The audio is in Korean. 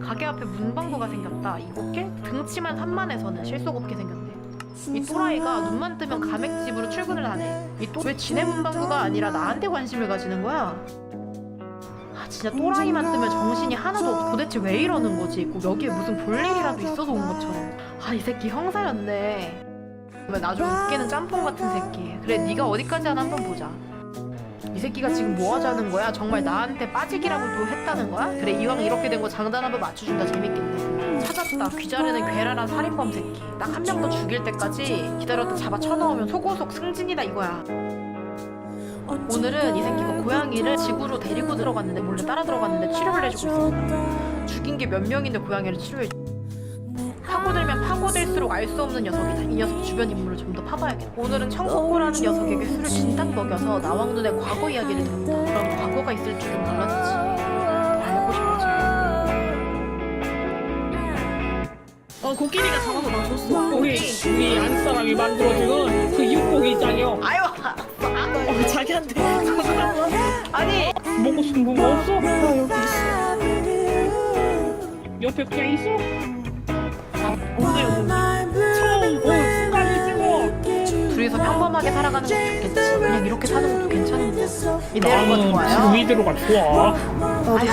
가게 앞에 문방구가 생겼다. 이 곱게 등치만 산만해서는 실속 없게 생겼네. 이 또라이가 눈만 뜨면 가맥집으로 출근을 하네. 이 또 왜 지네 문방구가 아니라 나한테 관심을 가지는 거야? 아 진짜 또라이만 뜨면 정신이 하나도 없어. 도대체 왜 이러는 거지? 꼭 여기에 무슨 볼일이라도 있어서 온 것처럼. 아 이 새끼 형사였네. 왜나좀 웃기는 짬뽕 같은 새끼. 그래 네가 어디까지 하나 한번 보자. 이 새끼가 지금 뭐 하자는 거야? 정말 나한테 빠지기라고 또 했다는 거야? 그래 이왕 이렇게 된 거 장단 한번 맞춰준다 재밌겠네 찾았다 귀자르는 괴랄한 살인범 새끼 딱 한 명 더 죽일 때까지 기다렸다 잡아 쳐넣으면 소고속 승진이다 이거야 오늘은 이 새끼가 고양이를 집으로 데리고 들어갔는데 몰래 따라 들어갔는데 치료를 해주고 있습니다 죽인 게 몇 명인데 고양이를 치료해 파고들면 파고들수록 알 수 없는 녀석이다. 이 녀석 주변 인물을 좀 더 파봐야겠다. 오늘은 청국고라는 녀석에게 술을 진딱 먹여서 나왕 눈의 과거 이야기를 듣는다. 그럼 과거가 있을 줄은 몰랐지. 알고 싶어지. 어, 코끼리가 잡아서 놔줬어. 우리, 우리 안사람이 만들어주는 그 육고기 있잖여. 아유, 어, 자기한테. 아니 먹고 싶은 거 없어? 나 여기 있어. 옆에 그냥 있어? 오늘 처음 본 순간이지 뭐. 둘이서 평범하게 살아가는 것도 좋겠지. 그냥 이렇게 사는 것도 괜찮은 거야. 이대로가 나는 좋아요. 지금 이대로가 좋아. 옷도 아니고